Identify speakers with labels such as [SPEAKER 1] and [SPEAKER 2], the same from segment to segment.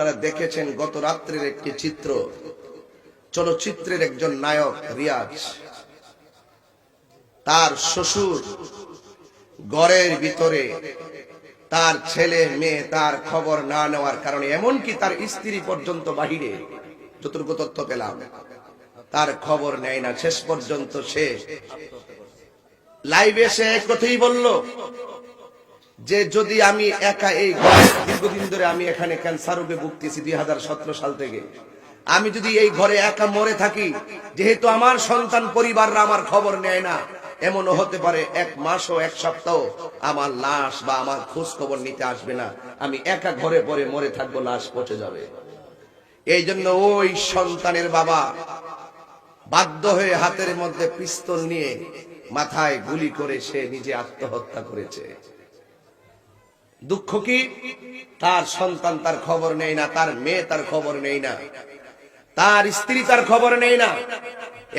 [SPEAKER 1] আপনারা দেখেছেন গত রাত্রের একটি চিত্র, চলচ্চিত্রের একজন নায়ক রিয়াজ। তার শ্বশুর ঘরের ভিতরে, তার ছেলে, মেয়ে, তার খবর না নেওয়ার কারণে, এমনকি তার স্ত্রী পর্যন্ত বাহিরে, যতটুকু তথ্য পেলাম, তার খবর নেয় না। শেষ পর্যন্ত সে লাইভে সে এক কথাই বলল যে যদি আমি একা এই ঘরে দীর্ঘদিন ধরে আমি এখানে ক্যান্সার রোগে ভুগতেছি দুই সাল থেকে, আমি যদি এই ঘরে একা মরে থাকি, যেহেতু আমার সন্তান পরিবাররা আমার খবর নেয় না, এমনও হতে পারে এক মাস ও এক সপ্তাহ আমার লাশ বা আমার খোঁজ খবর নিতে আসবে না। আমি একা ঘরে পরে মরে থাকব, লাশ পচে যাবে। এই জন্য ওই সন্তানের বাবা বাধ্য হয়ে হাতের মধ্যে পিস্তল নিয়ে মাথায় গুলি করে সে নিজে আত্মহত্যা করেছে। দুঃখ কি? তার সন্তান তার খবর নেই না, তার মেয়ে তার খবর নেই না, তার স্ত্রী তার খবর নেই না।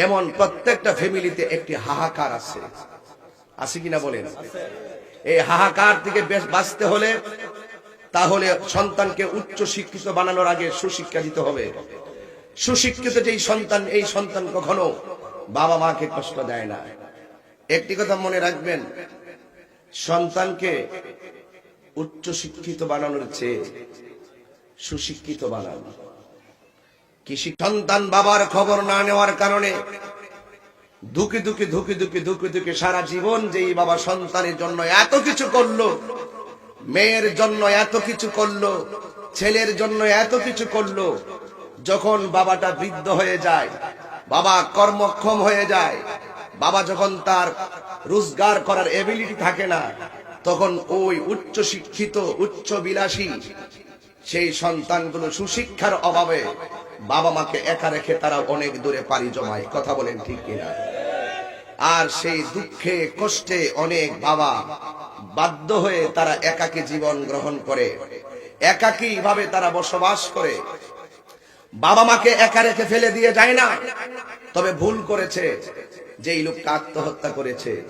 [SPEAKER 1] এমন প্রত্যেকটা ফ্যামিলিতে একটি হাহাকার আছে। আছে কিনা বলেন? এই হাহাকার থেকে বেশ বাঁচতে হলে তাহলে সন্তানকে উচ্চ শিক্ষিত বানানোর আগে সুশিক্ষা দিতে হবে। সুশিক্ষিত যেই সন্তান, এই সন্তান কখনো বাবা মাকে কষ্ট দেয় না। একটি কথা মনে রাখবেন, সন্তানকে উচ্চ শিক্ষিত বানানোর চেয়ে সুশিক্ষিত বানানো। কৃষি সন্তান বাবার খবর না নেওয়ার কারণে দুঃখে দুঃখে ধুকে ধুকে ধুকে ধুকে সারা জীবন যেই বাবা সন্তানের জন্য এত কিছু করল, মেয়ের জন্য এত কিছু করল, ছেলের জন্য এত কিছু করল, যখন বাবাটা বৃদ্ধ হয়ে যায়, বাবা কর্মক্ষম হয়ে যায়, বাবা যখন তার রোজগার করার এবিলিটি থাকে না তখন ওই উচ্চ শিক্ষিত, উচ্চ বিলাসী সেই সন্তানগুলো সুশিক্ষার অভাবে বাবা মাকে একা রেখে তারা অনেক দূরে পাড়ি জমায়। কথা বলেন ঠিক কিনা? আর সেই দুঃখে, কষ্টে অনেক বাবা বাধ্য হয়ে তারা একাকী জীবন গ্রহণ করে। একাকী ভাবে তারা বসবাস করে। বাবা মাকে একা রেখে ফেলে দিয়ে যায় না। তবে ভুল করেছে। যে এই লোকটা আত্মহত্যা করেছে।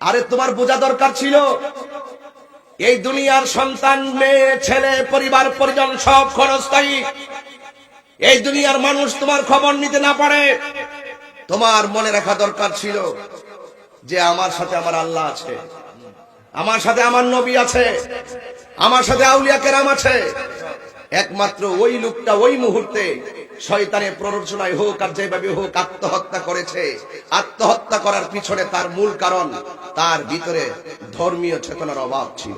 [SPEAKER 1] আরে তোমার বোঝা দরকার ছিল। এই দুনিয়ার সন্তান, মেয়ে, ছেলে, পরিবার, পরিজন সব ক্ষণস্থায়ী। এই দুনিয়ার মানুষ তোমার খবর নিতে না পারে। তোমার মনে রাখা দরকার ছিল যে আমার সাথে আমার আল্লাহ আছে। আমার সাথে আমার নবী আছে। আমার সাথে আউলিয়া কেরাম আছে। একমাত্র ওই লোকটা ওই মুহূর্তে শয়তানের প্ররোচনায় হোক আর যেভাবে হোক আত্মহত্যা করেছে। আত্মহত্যা করার পিছনে তার মূল কারণ, তার ভিতরে ধর্মীয় চেতনার অভাব ছিল।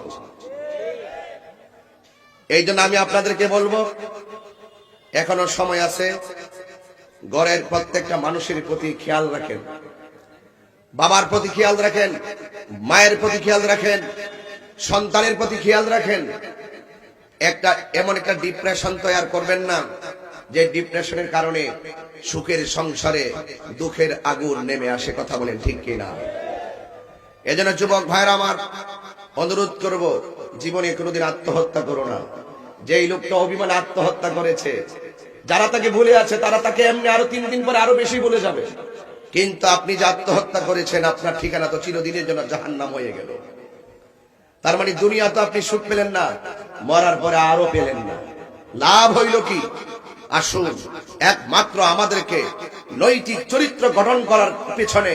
[SPEAKER 1] এই জন্য আমি আপনাদেরকে বলব, এখনও সময় আছে, ঘরের প্রত্যেকটা মানুষের প্রতি খেয়াল রাখেন। বাবার প্রতি খেয়াল রাখেন, মায়ের প্রতি খেয়াল রাখেন, সন্তানের প্রতি খেয়াল রাখেন। একটা, এমন একটা ডিপ্রেশন তৈরি করবেন না। যে ডিপ্রেশনের কারণে সুখের সংসারে দুঃখের আগুন নেমে আসে, কথা বলেন ঠিক কিনা? এজন্য যুবক ভাইরা আমার অনুরোধ করব, জীবনে কোনোদিন আত্মহত্যা করো না। যেই লোকটা অভিমান আত্মহত্যা করেছে, যারা তাকে ভুলে আছে, তারা তাকে এমনি আরও তিন দিন পরে আরও বেশি বলে যাবে। কিন্তু আপনি যে আত্মহত্যা করেছেন, আপনার ঠিকানা তো চিরদিনের জন্য জাহান্নাম হয়ে গেল। তার মানে দুনিয়া তো আপনি সুখ পেলেন না, মরার পরে আরও পেলেন না। লাভ হইল কি? আসুন, একমাত্র আমাদেরকে নৈতিক চরিত্র গঠন করার পেছনে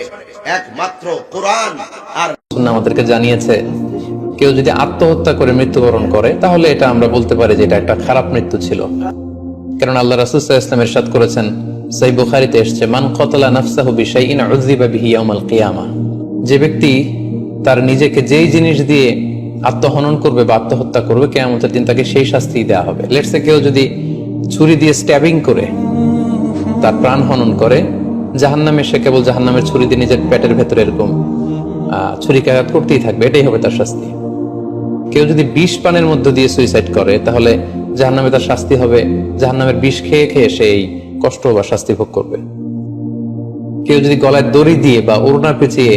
[SPEAKER 1] একমাত্র কোরআন আর
[SPEAKER 2] আমাদেরকে জানিয়েছে, কেউ যদি আত্মহত্যা করে মৃত্যুবরণ করে, তাহলে এটা আমরা বলতে পারি যে এটা একটা খারাপ মৃত্যু ছিল। কারণ আল্লাহ ইসলাম ইরশাদ করেছেন, সেই বুখারিতে এসছে, মান কতলা নাফসাহু ইয়াউমাল কিয়ামা। যে ব্যক্তি তার নিজেকে যেই জিনিস দিয়ে আত্মহনন করবে বা আত্মহত্যা করবে, কেয়ামতের দিন তাকে সেই শাস্তি দেওয়া হবে। লেটসে কেউ যদি ছুরি দিয়ে স্ট্যাবিং করে তার প্রাণ হনন করে। জাহান্নামে সে কেবল জাহান্নামের ছুরি দিয়ে নিজের পেটের ভেতরে এরকম ছুরিকাঘাত করতেই থাকবে, এটাই হবে তার শাস্তি। কেউ যদি বিষ পানের মধ্য দিয়ে সুইসাইড করে, তাহলে জাহান্নামে তার শাস্তি হবে, জাহান্নামের বিষ খেয়ে খেয়ে সে এই কষ্ট বা শাস্তি ভোগ করবে। কেউ যদি গলায় দড়ি দিয়ে বা অরুণা পেঁচিয়ে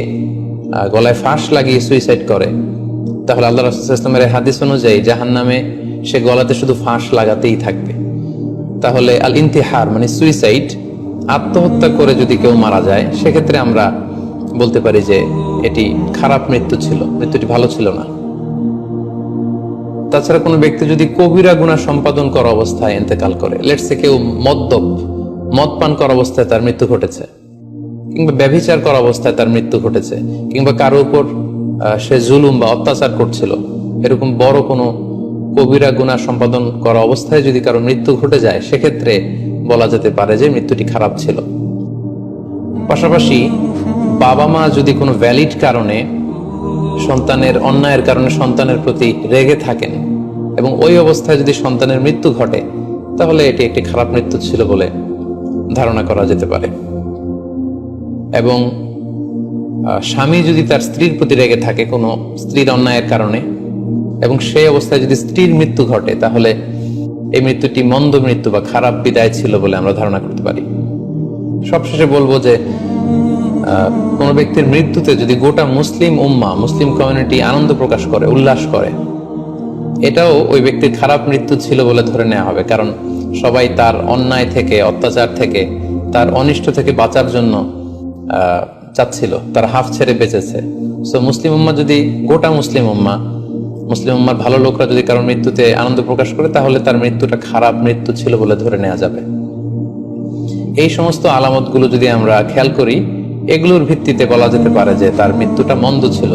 [SPEAKER 2] গলায় ফাঁস লাগিয়ে সুইসাইড করে, তাহলে আল্লাহ রাসুলের হাদিস অনুযায়ী জাহান্নামে সে গলাতে শুধু ফাঁস লাগাতেই থাকবে। তাহলে আল ইন্তিহার মানে সুইসাইড, আত্মহত্যা করে যদি কেউ মারা যায়, সেক্ষেত্রে আমরা বলতে পারি যে এটি খারাপ মৃত্যু ছিল, মৃত্যুটি ভালো ছিল না। তাছাড়া কোনো ব্যক্তি যদি কবিরা গুণা সম্পাদন করা অবস্থায় ইন্তেকাল করে লেটসে কেউ মদ্যপ মদ পান করা অবস্থায় তার মৃত্যু ঘটেছে, কিংবা ব্যভিচার করা অবস্থায় তার মৃত্যু ঘটেছে, কিংবা কারও উপর সে জুলুম বা অত্যাচার করছিল, এরকম বড় কোনো কবিরা গুণা সম্পাদন করা অবস্থায় যদি কারও মৃত্যু ঘটে যায়, সেক্ষেত্রে বলা যেতে পারে যে মৃত্যুটি খারাপ ছিল। পাশাপাশি বাবা মা যদি কোনো ভ্যালিড কারণে সন্তানের অন্যায়ের কারণে সন্তানের প্রতি রেগে থাকেন এবং ওই অবস্থায় যদি সন্তানের মৃত্যু ঘটে, তাহলে এটি একটি খারাপ মৃত্যু ছিল বলে ধারণা করা যেতে পারে। এবং স্বামী যদি তার স্ত্রীর প্রতি রেগে থাকে কোনো স্ত্রীর অন্যায়ের কারণে এবং সেই অবস্থায় যদি স্ত্রীর মৃত্যু ঘটে, তাহলে এই মৃত্যুটি মন্দ মৃত্যু বা খারাপ বিদায় ছিল বলে আমরা ধারণা করতে পারি। সবশেষে বলব যে কোনো ব্যক্তির মৃত্যুতে যদি গোটা মুসলিম উম্মা, মুসলিম কমিউনিটি আনন্দ প্রকাশ করে, উল্লাস করে, এটাও ওই ব্যক্তির খারাপ মৃত্যু ছিল বলে ধরে নেওয়া হবে। কারণ সবাই তার অন্যায় থেকে, অত্যাচার থেকে, তার অনিষ্ট থেকে বাঁচার জন্য চাচ্ছিল, তার হাফ ছেড়ে বেঁচেছে। সো মুসলিম উম্মা যদি গোটা মুসলিম উম্মা মুসলিম উম্মার ভালো লোকরা যদি কারোর মৃত্যুতে আনন্দ প্রকাশ করে, তাহলে তার মৃত্যুটা খারাপ মৃত্যু ছিল বলে ধরে নেওয়া যাবে। এই সমস্ত আলামতগুলো যদি আমরা খেয়াল করি, এগুলোর ভিত্তিতে বলা যেতে পারে যে তার মৃত্যুটা মন্দ ছিল।